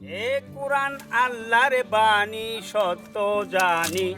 এ কোরআন আল্লাহর বাণী, সত্য জানি।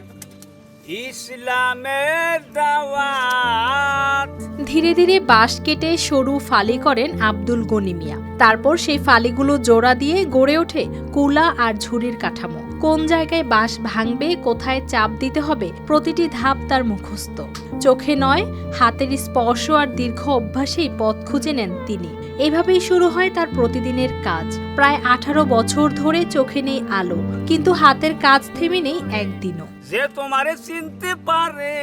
ইসলামের দাওয়াত। ধীরে ধীরে বাঁশ কেটে সরু ফালি করেন আব্দুল গনি মিয়া। তারপর সেই ফালিগুলো জোড়া দিয়ে গড়ে ওঠে কুলা আর ঝুড়ির কাঠামো। কোন জায়গায় বাঁশ ভাঙবে, কোথায় চাপ দিতে হবে, প্রতিটি ধাপ তার মুখস্থ। চোখে নয়, হাতের স্পর্শ আর দীর্ঘ অভ্যাসেই পথ খুঁজে নেন তিনি। এভাবেই শুরু হয় তার প্রতিদিনের কাজ। প্রায় আঠারো বছর ধরে চোখে নেই আলো, কিন্তু হাতের কাজ থেমে নেই একদিনও। যে তোমারে চিনতে পারে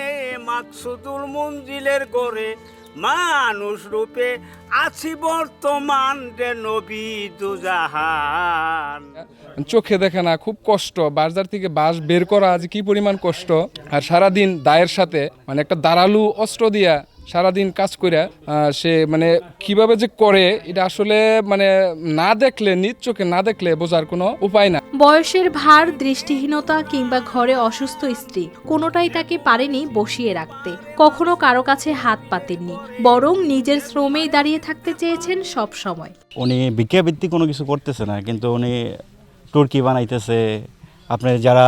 মাকসুদুল মঞ্জিলের গড়ে মানুষ রূপে আছি বর্তমান রে নবী দুজাহান। চোখে দেখে না, খুব কষ্ট। বাজার থেকে বাস বের করা আজ কি পরিমাণ কষ্ট? আর সারাদিন দায়ের সাথে মানে একটা দাঁড়ালু অস্ত্র দিয়া সারাদিন কাজ করে সে মানে কীভাবে যে করে এটা আসলে মানে না দেখলে নিজ চোখে না দেখলে বোঝার কোনো উপায় না। বয়সের ভার দৃষ্টিহীনতা কিংবা ঘরে অসুস্থ স্ত্রী কোনোটাই তাকে পারেনি বসিয়ে রাখতে। কখনো কারও কাছে হাত পাতেননি বরং নিজের শ্রমেই দাঁড়িয়ে থাকতে চেয়েছেন সব সময়। উনি ভিক্ষাবৃত্তি কোনো কিছু করতেছে না কিন্তু উনি টুরকি বানাইতেছে আপনার যারা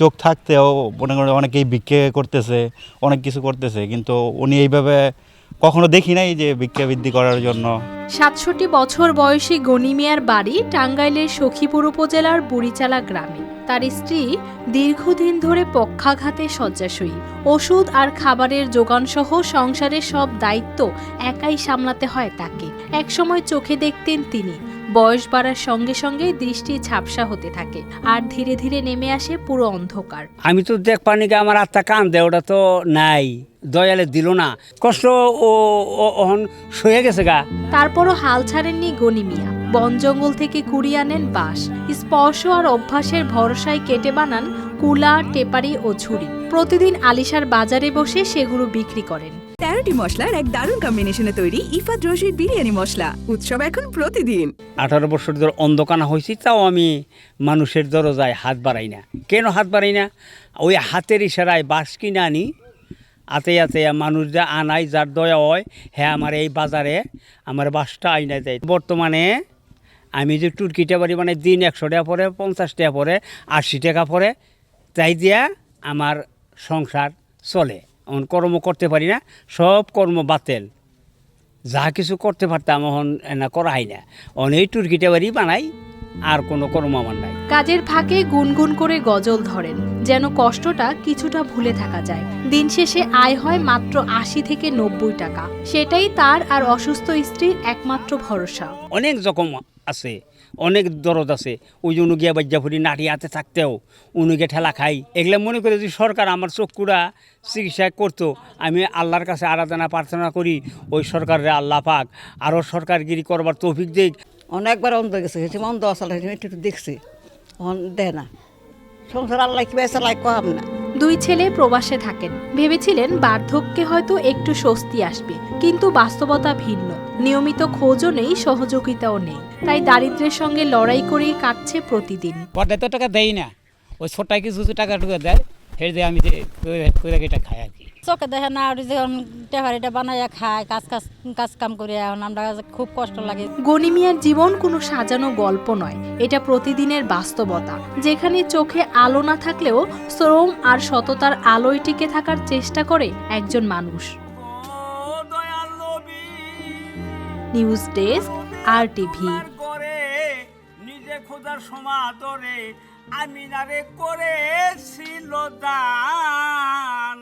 চোখ থাকতেও মনে করেন অনেকেই ভিক্ষে করতেছে, অনেক কিছু করতেছে, কিন্তু উনি এইভাবে কখনো দেখি নাই যে ভিক্ষাবৃত্তি করার জন্য। সাতষট্টি বছর বয়সী গনিমিয়ার বাড়ি টাঙ্গাইলের সখীপুর উপজেলার বুড়িচালা গ্রামে। তার স্ত্রী দীর্ঘদিন ধরে পক্ষাঘাতে শয্যাশয়ী। ওষুধ আর খাবারের যোগানসহ সংসারের সব দায়িত্ব একাই সামলাতে হয় তাকে। একসময় চোখে দেখতেন তিনি। বয়স বাড়ার সঙ্গে সঙ্গে দৃষ্টি ঝাপসা হতে থাকে আর ধীরে ধীরে নেমে আসে পুরো অন্ধকার। আমি তো দেখ পানি গে আমার আত্মা কান্দে ওটা তো নাই দয়ালে দিল না। কষ্ট ও ওহন সয়ে গেছে গা। তারপরও হাল ছাড়েননি গনিমিয়া বন জঙ্গল থেকে কুড়িয়ে আনেন বাঁশ। স্পর্শ আর অভ্যাসের ভরসায় কেটে বানান কুলা টেপারি ও ঝুড়ি। প্রতিদিন আলিশার বাজারে বসে সেগুলো বিক্রি করেন। তেরোটি মশলার এক দারুণ কম্বিনেশনে তৈরি ইফাত রশিদ বিরিয়ানি মশলা। উৎসব এখন প্রতিদিন। আঠারো বছর ধরে অন্ধকানা হয়েছি তাও আমি মানুষের দরজায় হাত বাড়াই না। কেন হাত বাড়াই না? ওই হাতের ইশারায় বাস কিনে আনি, আতে আতে মানুষরা আনাই যার দয়া হয় হ্যাঁ আমার এই বাজারে আমার বাসটা আইনা দেয় বর্তমানে আমি যে টুরকিটা বাড়ি মানে দিন একশো টাকা পরে, পঞ্চাশ টাকা পরে, আশি টাকা পরে, তাই দিয়া আমার সংসার চলে। এখন কর্ম করতে পারি না সব কর্ম বাতেল। যা কিছু করতে পারতাম এখন না করা হয় না অনেক টুরকিটা বাড়ি বানাই আর কোনো কর্ম আমার নাই। কাজের ফাঁকে গুনগুন করে গজল ধরেন যেন কষ্টটা কিছুটা ভুলে থাকা যায়। দিন শেষে আয় হয় মাত্র আশি থেকে নব্বই টাকা। সেটাই তার আর অসুস্থ স্ত্রীর একমাত্র ভরসা। অনেক রকম আছে, অনেক দরদ আছে। ওই যে উনুগিয়া বাজ্যাফুরি নাটি হাতে থাকতেও উনুগে ঠেলা খাই। এগুলো মনে করে যদি সরকার আমার চক্ষুরা চিকিৎসা করতো, আমি আল্লাহর কাছে আরাধনা, প্রার্থনা করি, ওই সরকারের আল্লাহ পাক, আরও সরকারগিরি করবার তৌফিক দিক। অনেকবার অন্ধ গেছে গেছে অন্ধ আসলে একটু দেখছি। দেয় না। সংসার আল্লাহ কি বেসা কম না। দুই ছেলে প্রবাসে থাকেন। ভেবেছিলেন বার্ধক্যে হয়তো একটু স্বস্তি আসবে, কিন্তু বাস্তবতা ভিন্ন। নিয়মিত খোঁজও নেই, সহযোগিতাও নেই। তাই দারিদ্রের সঙ্গে লড়াই করেই কাটছে প্রতিদিন। টাকা দেয় না। ওই ছোট্টায় কিছু কিছু টাকা টুকা দেয়। দিয়ে আমি যে কইরা এটা খাই আর কি। চোখে দেখে না যখন টেহারিটা বানাইয়া খায় কাজ কাজ কাজ কাম করে এখন আমরা খুব কষ্ট লাগে। গনিমিয়ার জীবন কোনো সাজানো গল্প নয় এটা প্রতিদিনের বাস্তবতা। যেখানে চোখে আলো না থাকলেও শ্রম আর সততার আলোয় টিকে থাকার চেষ্টা করে একজন মানুষ। News desk R TV. তোমার সমাদরে আমিনারে করেছিল দান।